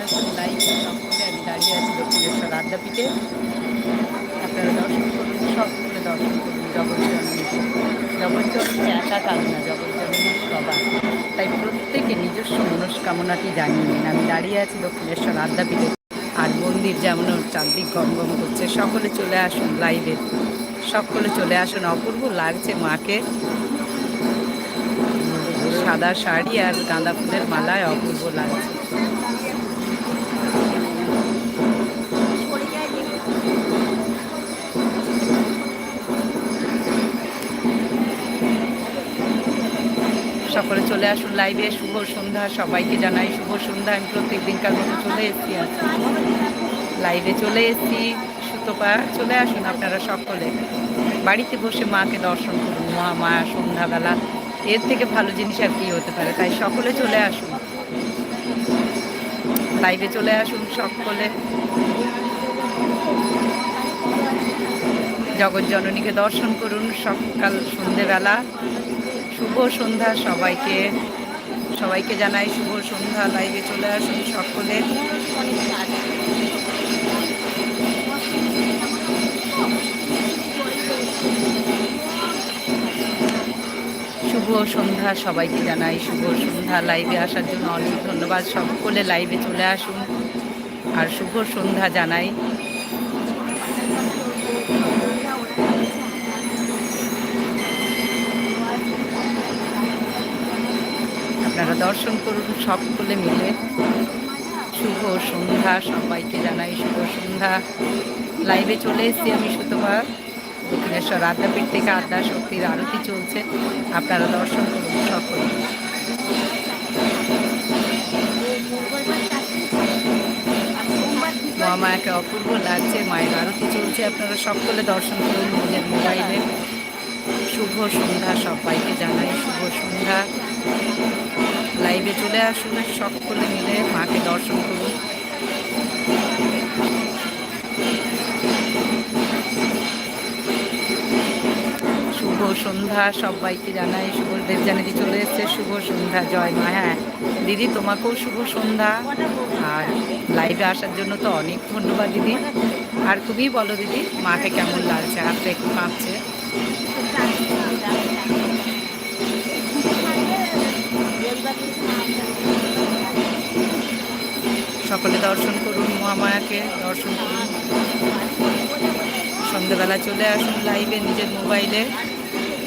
আসুন লাইভ আমি দাঁড়িয়ে আছি দক্ষিণেশ্বর আদ্যাপীঠে আপনারা দর্শন করুন সকলে দর্শন করুন জগজ্জননীকে জগজ্জননী একা কাজ না জগজ্জননী সবার তাই প্রত্যেকে নিজস্ব মনস্কামনাটি জানিয়ে নিন, আমি দাঁড়িয়ে আছি দক্ষিণেশ্বর আদ্যাপীঠে আর মন্দির যেমন চারদিক গমগম করছে সকলে চলে আসুন লাইভে। সকলে চলে আসুন অপূর্ব লাগছে মাকে সাদা শাড়ি আর গাঁদা ফুলের মালায় অপূর্ব লাগছে সকলে চলে আসুন লাইভে শুভ সন্ধ্যা সবাইকে জানাই। শুভ সন্ধ্যা, আমি প্রত্যেক দিনকার মতো চলে এসেছি লাইভে চলে এসেছি। সুতপা, চলে আসুন আপনারা সকলে। বাড়িতে বসে মাকে দর্শন করুন। মা মা, সন্ধ্যাবেলা। এর থেকে ভালো জিনিস আর কি হতে পারে? তাই সকলে চলে আসুন। লাইভে চলে আসুন সকলে। জগৎ জননীকে দর্শন করুন সকাল সন্ধেবেলা। শুভ সন্ধ্যা সবাইকে। সবাইকে জানাই শুভ সন্ধ্যা। লাইভে চলে আসুন সকলে। শুভ সন্ধ্যা সবাইকে জানাই। শুভ সন্ধ্যা। লাইভে আসার জন্য অনেক ধন্যবাদ। সকলে লাইভে চলে আসুন। আর শুভ সন্ধ্যা জানাই। আপনারা দর্শন করুন সকলে মিলে। শুভ সন্ধ্যা, সবাইকে জানাই শুভ সন্ধ্যা। লাইভে চলে এসেছি আমি সুতপা দক্ষিণেশ্বর আদ্যাপীঠ থেকে আদ্যা শক্তির আরতি চলছে। আপনারা দর্শন করুন সকলে। মহামায়াকে অপূর্ব লাগছে, মায়ের আরতি চলছে। আপনারা সকলে দর্শন করুন নিজের মোবাইলে। শুভ সন্ধ্যা, সবাইকে জানাই শুভ সন্ধ্যা। লাইভে চলে আসুন সকলে মিলে মাকে দর্শন করুন। শুভ সন্ধ্যা সবাইকে জানাই। শুভ দেব দেবজানিদি চলে এসছে। শুভ সন্ধ্যা। জয় মা। হ্যাঁ দিদি তোমাকেও শুভ সন্ধ্যা। আর লাইভে আসার জন্য তো অনেক ধন্যবাদ দিদি। আর তুমি বলো দিদি, মাকে কেমন লাগছে? হাতটা একটু কাঁপছে। সকলে দর্শন করুন মহামায়াকে, দর্শন করুন। সন্ধ্যেবেলা চলে আসুন লাইভে নিজের মোবাইলে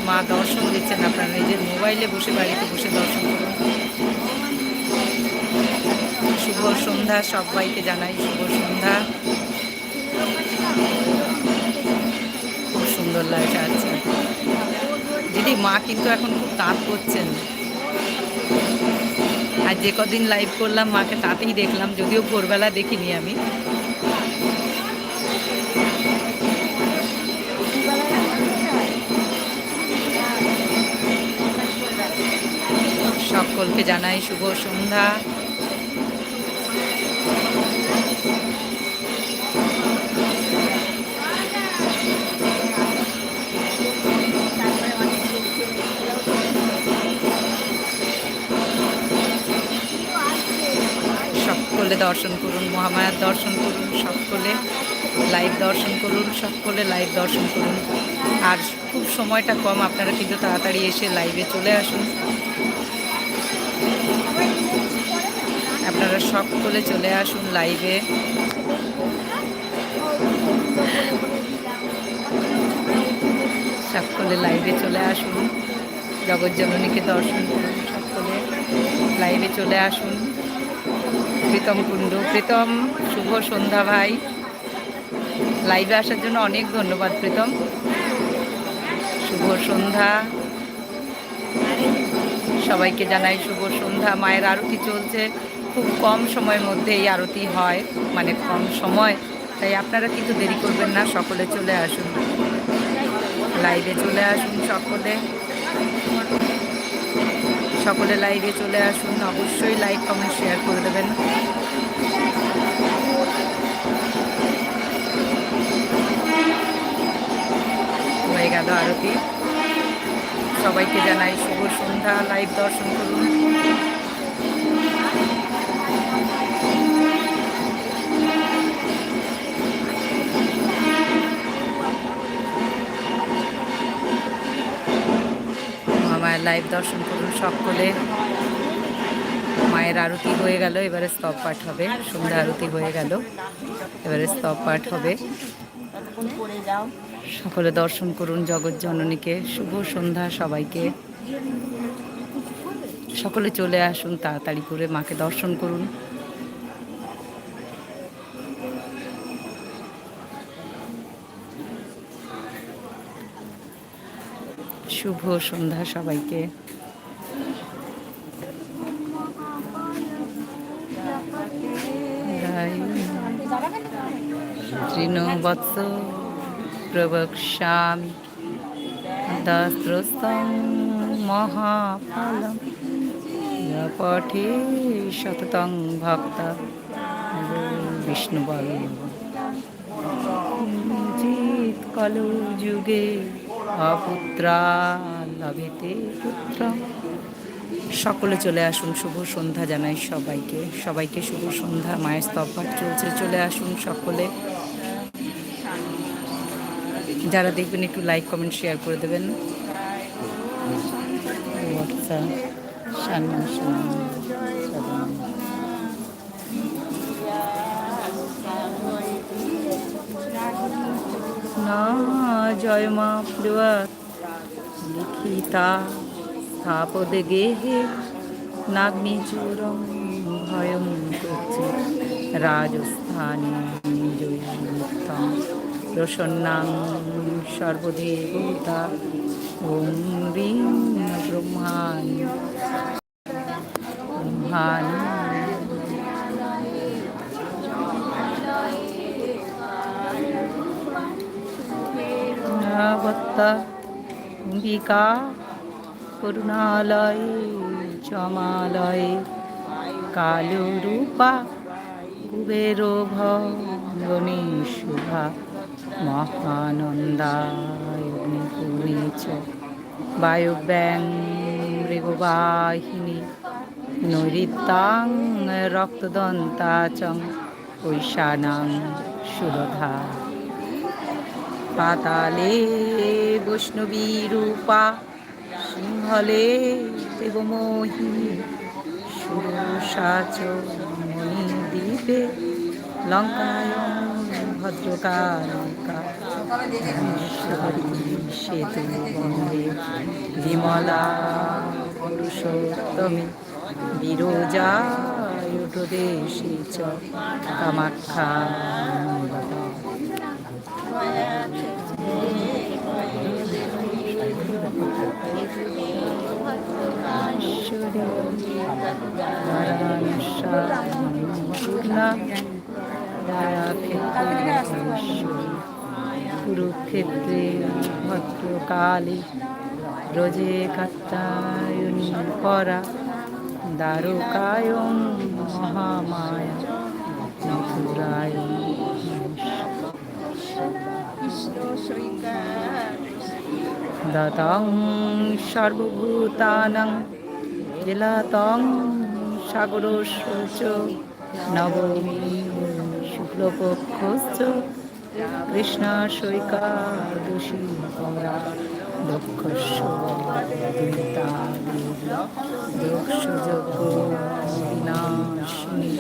মা দর্শন দিচ্ছেন আপনারা নিজের মোবাইলে বসে, বাড়িতে বসে দর্শন করুন। শুভ সন্ধ্যা সবাইকে জানাই, শুভ সন্ধ্যা। খুব সুন্দর লাগছে আচ্ছা দিদি, মা কিন্তু এখন খুব তাঁত করছেন। আর যে কদিন লাইভ করলাম, মাকে তাতেই দেখলাম, যদিও ভোরবেলা দেখিনি আমি। সকলকে জানাই শুভ সন্ধ্যা। সকলে দর্শন করুন, মহামায়ার দর্শন করুন সকলে, লাইভ দর্শন করুন সকলে, লাইভ দর্শন করুন। আর খুব সময়টা কম, আপনারা কিন্তু তাড়াতাড়ি এসে লাইভে চলে আসুন। আপনারা সকলে চলে আসুন লাইভে। সকলে লাইভে চলে আসুন। জগজ্জননীকে দর্শন করুন সকলে। লাইভে চলে আসুন। প্রীতম কুণ্ডু। প্রীতম, শুভ সন্ধ্যা ভাই। লাইভে আসার জন্য অনেক ধন্যবাদ, প্রীতম। শুভ সন্ধ্যা। সবাইকে জানাই শুভ সন্ধ্যা। মায়ের আরতি চলছে। খুব কম সময়ের মধ্যে এই আরতি হয় মানে কম সময়। তাই আপনারা কিন্তু দেরি করবেন না, সকলে চলে আসুন। লাইভে চলে আসুন সকলে। সকলে লাইভে চলে আসুন। অবশ্যই লাইক কমেন্ট শেয়ার করে দেবেন। হয়ে আরতি। সবাইকে জানাই শুভ সন্ধ্যা। লাইভ দর্শন করুন। লাইভ দর্শন করুন সকলে। মায়ের আরতি হয়ে গেল, এবারে স্তব পাঠ হবে। সন্ধ্যা আরতি হয়ে গেল, এবারে স্তব পাঠ হবে। সকলে দর্শন করুন জগৎ জননীকে। শুভ সন্ধ্যা সবাইকে। সকলে চলে আসুন তাড়াতাড়ি করে মাকে দর্শন করুন। শুভ সন্ধ্যা সবাইকে। তৃণবৎস প্রবক্ষ্যামি দাস্ত্রস্তং মহাফলম। পঠে শততং ভক্ত বিষ্ণুবল জিত কলো যুগে অপুত্রা লভেতে পুত্র। সকলে চলে আসুন, শুভ সন্ধ্যা জানাই সবাইকে। সবাইকে শুভ সন্ধ্যা, মায়ের স্তবপাঠ চলছে, চলে আসুন সকলে। যারা দেখবেন, একটু লাইক কমেন্ট শেয়ার করে দেবেন। না। জয় মা প্রিয়াত লিখিতা স্থাপদে গেহে। নাগ্নিচূরম ভয়ম করছে। রাজস্থানে জয়িতম প্রসন্নাং সর্বদেবতা। ওম রিং ব্রহ্মাণি। ব্রহ্মাণি। ভক্তা অম্বিকা করুণালয়ে জমালয়ে কালরূপা কুবের ভঙ্গনে শুভা মহানন্দায়গ্নিপুণে চ বায়ুব্যাং মৃগবাহিনী নৈরিত্যাং রক্তদন্তাচং ঐশানাং সুরধা পাতালে বৈষ্ণবী রূপা, সিংহলে দেবমোহিনী সুরসাচ মণিদ্বীপে লঙ্কায় ভদ্রকালিকা সেতু বিমলা পুরুষোত্তমী বিরোজায়ুটদেশে চ কামাখ্যা কুরুক্ষেত্রে ভদ্রকালী ব্রজে কাত্তায়নী পরা দ্বারকায়ং মহামায়া দতং সর্বভূতানাং জেলাতং সাগরস্য নবমী শুক্লপক্ষশ্চ কৃষ্ণাশৈকাদশী পরা দক্ষস্য দুহিতা দক্ষযজ্ঞ বিনাশিনী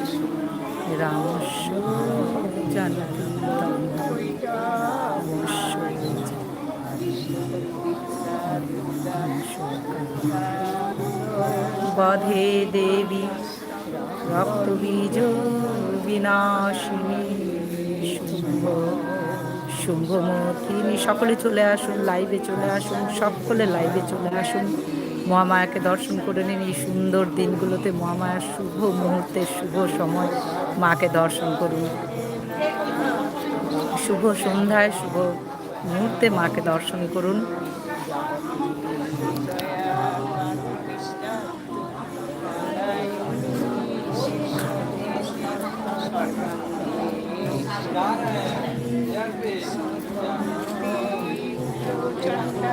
রামস্য জানতী বধে দেবী, রক্তবীজ বিনাশিনী শুভ শুম্ভমূর্তিনী। সকলে চলে আসুন লাইভে চলে আসুন, সকলে লাইভে চলে আসুন। মহামায়াকে দর্শন করে নিন এই সুন্দর দিনগুলোতে। মহামায়ার শুভ মুহূর্তে, শুভ সময়। মাকে দর্শন করুন। শুভ সন্ধ্যায়, শুভ মুহূর্তে মাকে দর্শন করুন।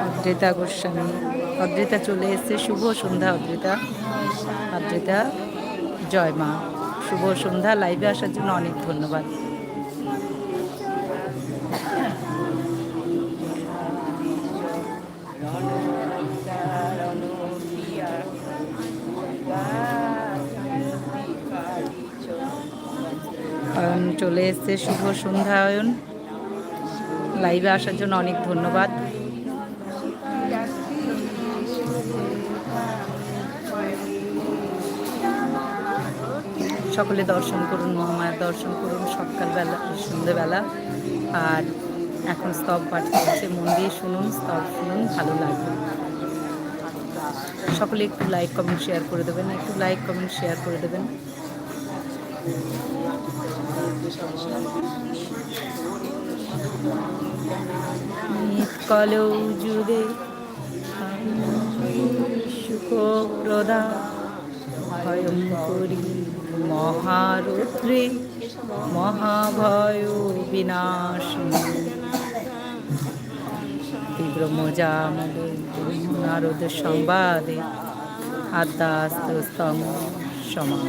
অদ্রিতা গোস্বামী। অদ্রিতা চলে এসছে। শুভ সন্ধ্যা, অদ্রিতা। অদ্রিতা, জয় মা। শুভ সন্ধ্যা। লাইভে আসার জন্য অনেক ধন্যবাদ। চলে এসছে। শুভ সন্ধ্যা অয়ন লাইভে আসার জন্য অনেক ধন্যবাদ। সকলে দর্শন করুন মহামায়ার দর্শন করুন, সকালবেলা, সন্ধ্যেবেলা। আর এখন স্তব পাঠ করছে। মন দিয়ে শুনুন, স্তব শুনুন, ভালো লাগবে। সকলে একটু লাইক কমেন্ট শেয়ার করে দেবেন। একটু লাইক কমেন্ট শেয়ার করে দেবেন। কল জুড়ে সুখপ্রদা ভয়ঙ্করী মহারুদ্রে মহাভয় বিনাশিনী। তীব্র মজামলে নারদ সংবাদে আদ্যাস্তম সমা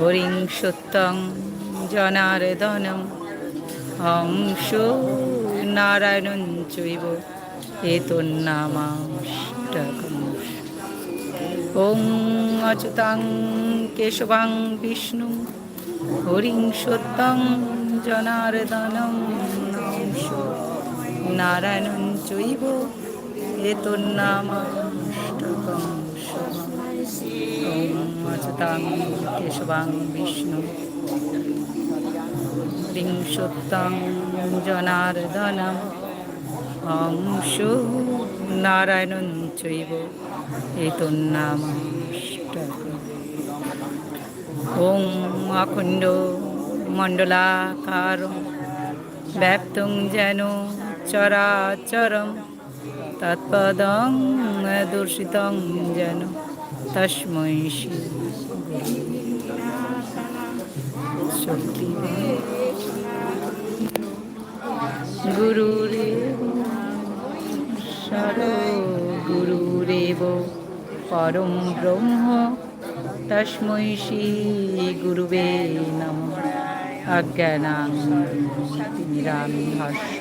হরিং সত্যং জনার্দনম। হংস নারায়ণন চৈব। এতন্নামাষ্টকম। ওং অচ্যুতাং কেশবাং বিষ্ণু। হরিং সত্যং জনার্দনম। হংস নারায়ণন চৈব। এতন্নামাষ্টকম। অচ্যুতাং কেশবাং বিষ্ণু। বিংশোত্তং জনার্দনম। হংস নারায়ণন চৈব। এতন্নামাষ্টক ওং অখণ্ড মণ্ডলাকার। ব্যাপ্তং যেন চরাচরম। তৎপদং দূষিতং যেন তস্মৈ শ্রী গুরুরেব সর গুরুরেব পরম ব্রহ্ম তস্মৈ শ্রী গুরুবে নম অজ্ঞানাং তিমিরান্ধস্য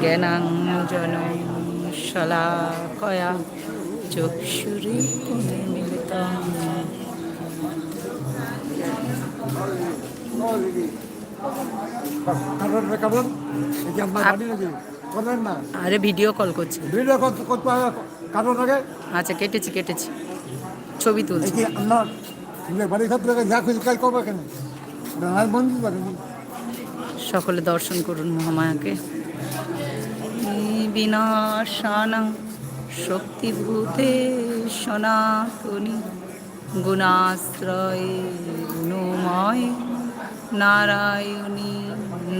জ্ঞানাঞ্জন শলাকয়া চক্ষুরে মিলিতং আরে ভিডিও কল করছি। ভিডিও করতে করতে হবে। কারণ আগে আচ্ছা কেটেছি কেটেছি। ছবি তুলছি। আপনার বাড়ির ক্ষেত্রে যা খুশি কাজ করবে কেন? বন্ধু সকলে দর্শন করুন মহামায়াকে। বিনাশানা শক্তিভূতে সনাতনী। গুণাশ্রয়ে গুণময় নারায়ণী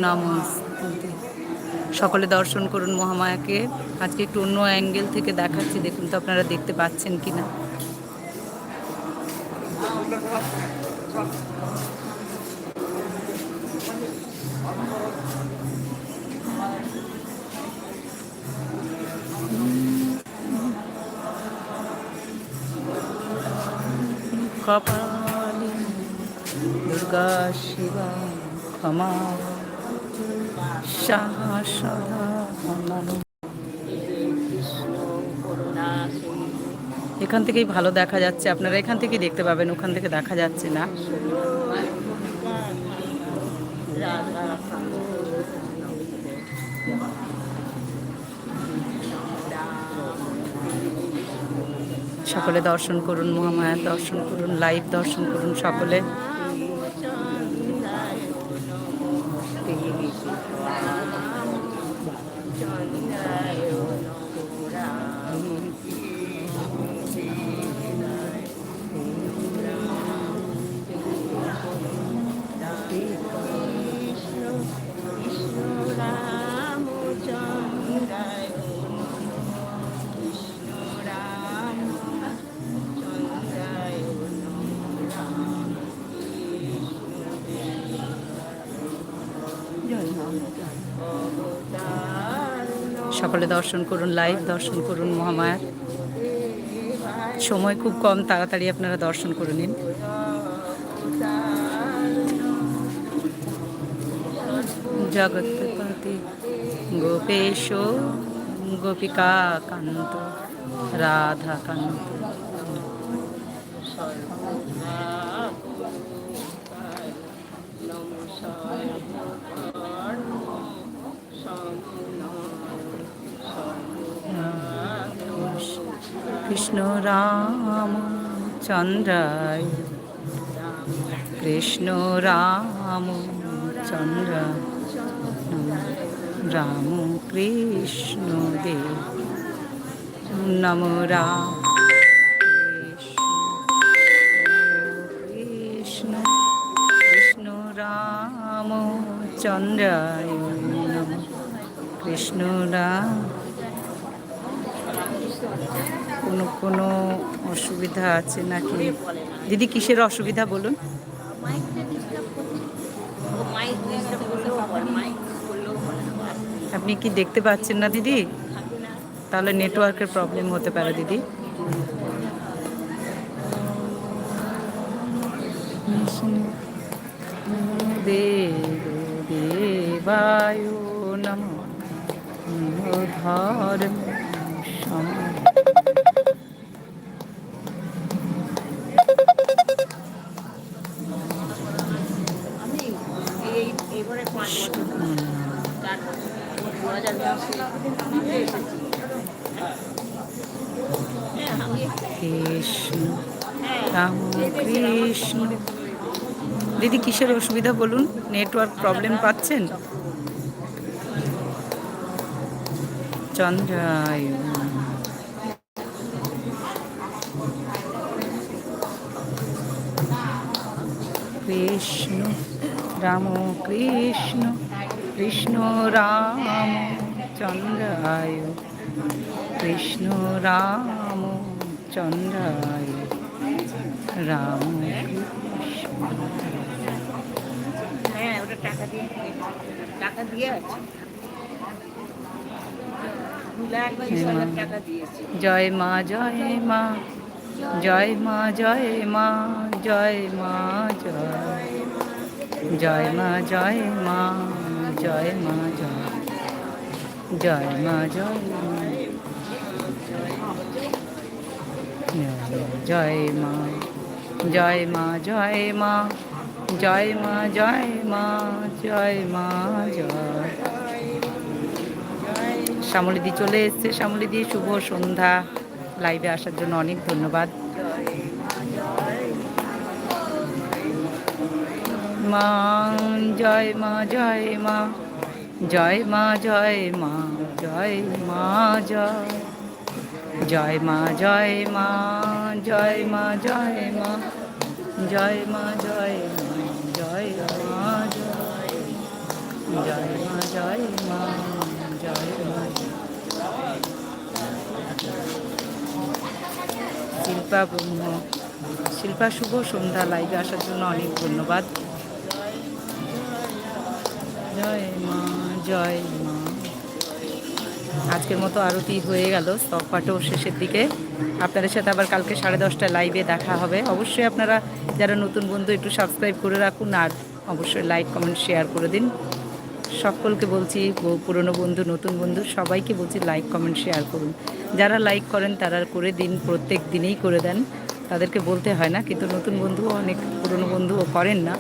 নমস্তুতি। সকলে দর্শন করুন মহামায়াকে। আজকে একটু অন্য অ্যাঙ্গেল থেকে দেখাচ্ছি, দেখুন তো আপনারা দেখতে পাচ্ছেন কিনা। কপালি দুর্গা শিবা ক্ষমা। সাহা। এখান থেকেই ভালো দেখা যাচ্ছে। আপনারা এখান থেকেই দেখতে পাবেন, ওখান থেকে দেখা যাচ্ছে না। সকলে দর্শন করুন মহামায়ার দর্শন করুন লাইভ দর্শন করুন সকলে। সকলে দর্শন করুন লাইভ দর্শন করুন মহামায়ার। সময় খুব কম, তাড়াতাড়ি আপনারা দর্শন করে নিন। জগৎপতি গোপেশ গোপিকা কান্ত রাধা কান্ত কৃষ্ণ রাম চন্দ্রায়। কৃষ্ণ রাম চন্দ্র রাম কৃষ্ণ দেব নম রাম কৃষ্ণ কৃষ্ণ রাম চন্দ্রায়। কৃষ্ণ রাম কোনো কোনো অসুবিধা আছে নাকি? দিদি, কিসের অসুবিধা বলুন? আপনি কি দেখতে পাচ্ছেন না দিদি? তাহলে নেটওয়ার্কের প্রবলেম হতে পারে দিদি। দেব দেবায় নম ধর্ম রাম কৃষ্ণ। দিদি, কিসের অসুবিধা বলুন? নেটওয়ার্ক প্রবলেম পাচ্ছেন? চন্দ্রায়। কৃষ্ণ, রাম কৃষ্ণ কৃষ্ণ রাম চন্দ্রায়। কৃষ্ণ রাম চন্দ্রায়। রাম হ্যাঁ জয় মা জয় মা জয় মা জয় মা জয় মা জয় জয় মা জয় মা জয় মা জয় জয় মা জয় জয় মা জয় মা জয় মা জয় মা জয় মা জয় মা জয় শ্যামলিদি চলে এসছে শ্যামলিদি শুভ সন্ধ্যা লাইভে আসার জন্য অনেক ধন্যবাদ মা জয় মা জয় মা জয় মা জয় মা জয় মা জয় জয় মা জয় মা জয় মা জয় মা জয় মা জয় মা জয় মা জয় মা জয় মা জয় মা শিল্পা ব্রহ্ম শিল্পা শুভ সন্ধ্যা লাইভে আসার জন্য অনেক ধন্যবাদ জয় মা জয় মা আজকের মতো আরতি হয়ে গেল স্তব পাঠও শেষের দিকে। আপনাদের সাথে আবার কালকে সাড়ে দশটায় লাইভে দেখা হবে। অবশ্যই আপনারা যারা নতুন বন্ধু একটু সাবস্ক্রাইব করে রাখুন আর অবশ্যই লাইক কমেন্ট শেয়ার করে দিন। সকলকে বলছি পুরনো বন্ধু, নতুন বন্ধু, সবাইকে বলছি লাইক কমেন্ট শেয়ার করুন। যারা লাইক করেন তারা করে দিন, প্রত্যেক দিনেই করে দেন। তাদেরকে বলতে হয় না, কিন্তু নতুন বন্ধুও অনেক পুরনো বন্ধুও করেন না।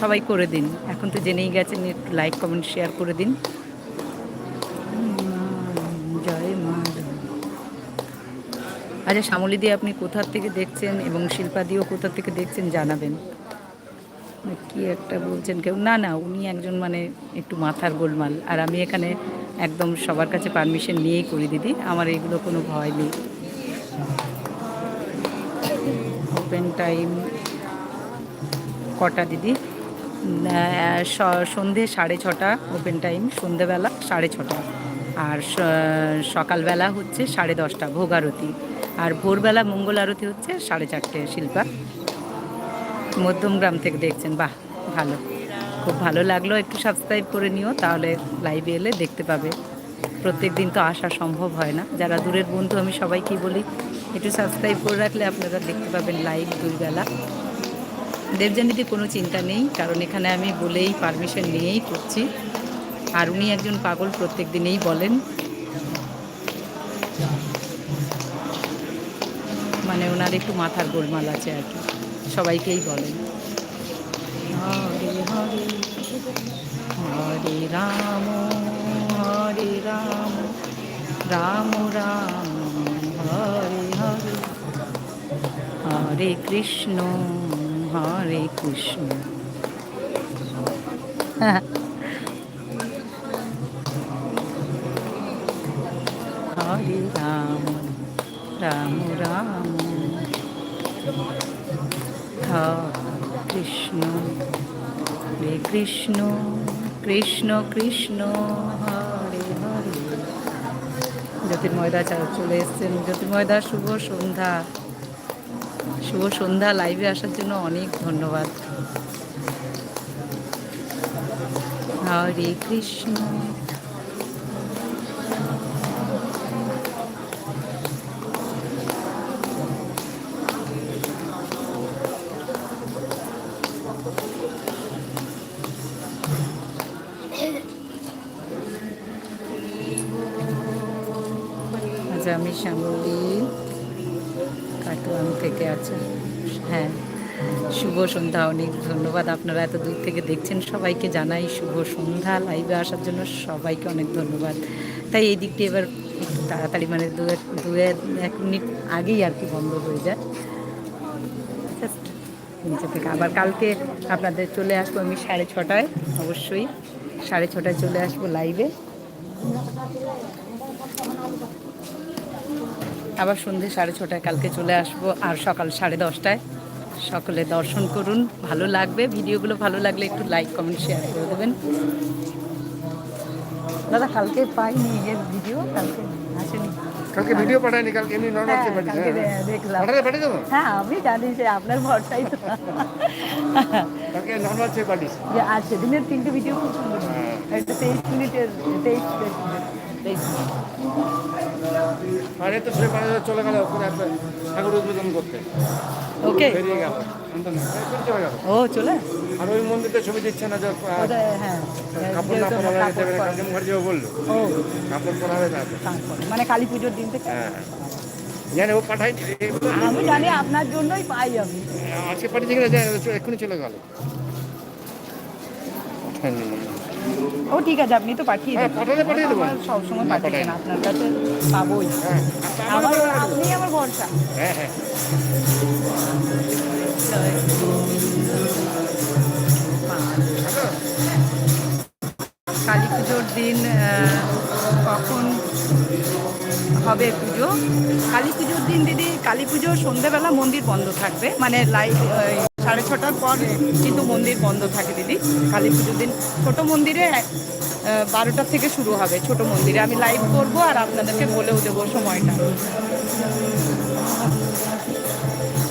সবাই করে দিন। এখন তো জেনেই গেছেন, একটু লাইক কমেন্ট শেয়ার করে দিন। আচ্ছা শ্যামলী দিয়ে আপনি কোথার থেকে দেখছেন এবং শিল্পা দিয়েও কোথা থেকে দেখছেন জানাবেন। কি একটা বলছেন কেউ? না না, উনি একজন মানে একটু মাথার গোলমাল। আর আমি এখানে একদম সবার কাছে পারমিশন নিয়েই করি, দিদি। আমার এগুলো কোনো ভয় নেই। ওপেন টাইম কটা, দিদি? সন্ধে সাড়ে ছটা ওপেন টাইম সন্ধেবেলা সাড়ে ছটা। আর সকালবেলা হচ্ছে সাড়ে দশটা ভোগ আরতি আর ভোরবেলা মঙ্গল আরতি হচ্ছে সাড়ে চারটে শিল্পা। মধ্যমগ্রাম থেকে দেখছেন, বাহ, ভালো। খুব ভালো লাগল, একটু সাবস্ক্রাইব করে নিও, তাহলে লাইভে এলে দেখতে পাবে। প্রত্যেক দিন তো আসা সম্ভব হয় না। যারা দূরের বন্ধু, আমি সবাইকেই বলি, একটু সাবস্ক্রাইব করে রাখলে আপনারা দেখতে পাবেন লাইভ দুইবেলা। দেবজানিতে কোনো চিন্তা নেই, কারণ এখানে আমি বলেই পারমিশন নিয়েই করছি। আর উনি একজন পাগল প্রত্যেক দিনেই বলেন। মানে ওনার একটু মাথার গোলমাল আছে আর কি। সবাইকেই বলেন। হরে হরে হরে রাম হরে রাম রাম রাম, হরে হরে। হরে কৃষ্ণ হরে কৃষ্ণ। হরে রাম রাম রাম। কৃষ্ণ হরে কৃষ্ণ কৃষ্ণ কৃষ্ণ হরে হরে জ্যোতির্ময়দা চলে এসছেন জ্যোতির্ময়দা শুভ সন্ধ্যা। শুভ সন্ধ্যা লাইভে আসার জন্য অনেক ধন্যবাদ। হরে কৃষ্ণ। আমি শ্যামলী কাটোয়ান থেকে আছে। হ্যাঁ শুভ সন্ধ্যা, অনেক ধন্যবাদ। আপনারা এত দূর থেকে দেখছেন, সবাইকে জানাই শুভ সন্ধ্যা। লাইভে আসার জন্য সবাইকে অনেক ধন্যবাদ। তাই এই দিকটি এবার তাড়াতাড়ি মানে দু এক দু এক এক মিনিট আগেই আর কি বন্ধ হয়ে যায়। নিচে থেকে। আবার কালকে আপনাদের চলে আসব আমি সাড়ে ছটায়, অবশ্যই। সাড়ে ছটায় চলে আসব লাইভে আবার সন্ধে সাড়ে ছটায় কালকে চলে আসব আর সকাল সাড়ে দশটায়। সকলে দর্শন করুন ভালো লাগবে। ভিডিওগুলো ভালো লাগলে একটু লাইক কমেন্ট শেয়ার করে দেবেন। দাদা কালকে পাইনি এর ভিডিও কালকে আসেনি। কালকে ভিডিও পাঠায়নি কালকে এমনি নর্মাল হ্যাঁ, চেয়ে পাঠিয়েছে দেখলাম হ্যাঁ আমি জানি যে আপনার ভরসাই তো। কালকে নর্মাল চেয়ে পাঠিয়েছে। যে আর সেদিনের তিনটে ভিডিও খুব সুন্দর। হ্যাঁ। একটা তেইশ মিনিটের তেইশ তেইশ আর তো সে চলে গেল ওখানে ঠাকুর উদ্বোধন করতে। ওকে বেরিয়ে গেল। ও চলে? আর ওই মন্দিরতে ছবি দিচ্ছে না যে হ্যাঁ। কাপড় না দেবে না পরে। বলল। ও। কাপড় পরাবে তারপর। মানে কালী পুজোর দিন থেকে? হ্যাঁ জানি ও এগুলো আমি জানি আপনার জন্যই পাই আমি। আজকে পাঠিয়েছে কিনা এক্ষুনি চলে গেল। ও ঠিক আছে আপনি তো পাঠিয়ে হ্যাঁ, দেবেন। পাঠালে পাঠিয়ে দেবো। সবসময় পাঠিয়ে দেন আপনার কাছে পাবোই। হ্যাঁ। আমার আপনি আমার ভরসা। হ্যাঁ হ্যাঁ। কালী পুজোর দিন কখন হবে পুজো? কালী পুজোর দিন দিদি কালী পুজো সন্ধ্যেবেলা মন্দির বন্ধ থাকবে মানে লাইট সাড়ে ছটার পর কিন্তু মন্দির বন্ধ থাকে দিদি। কালী পুজোর দিন। ছোটো মন্দিরে বারোটার থেকে শুরু হবে ছোট মন্দিরে। আমি লাইভ করব আর আপনাদেরকে বলেও দেবো সময়টা।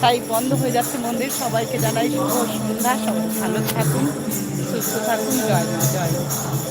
তাই বন্ধ হয়ে যাচ্ছে মন্দির। সবাইকে জানাই শুভ সন্ধ্যা। সবাই ভালো থাকুন, সুস্থ থাকুন। জয় জয়।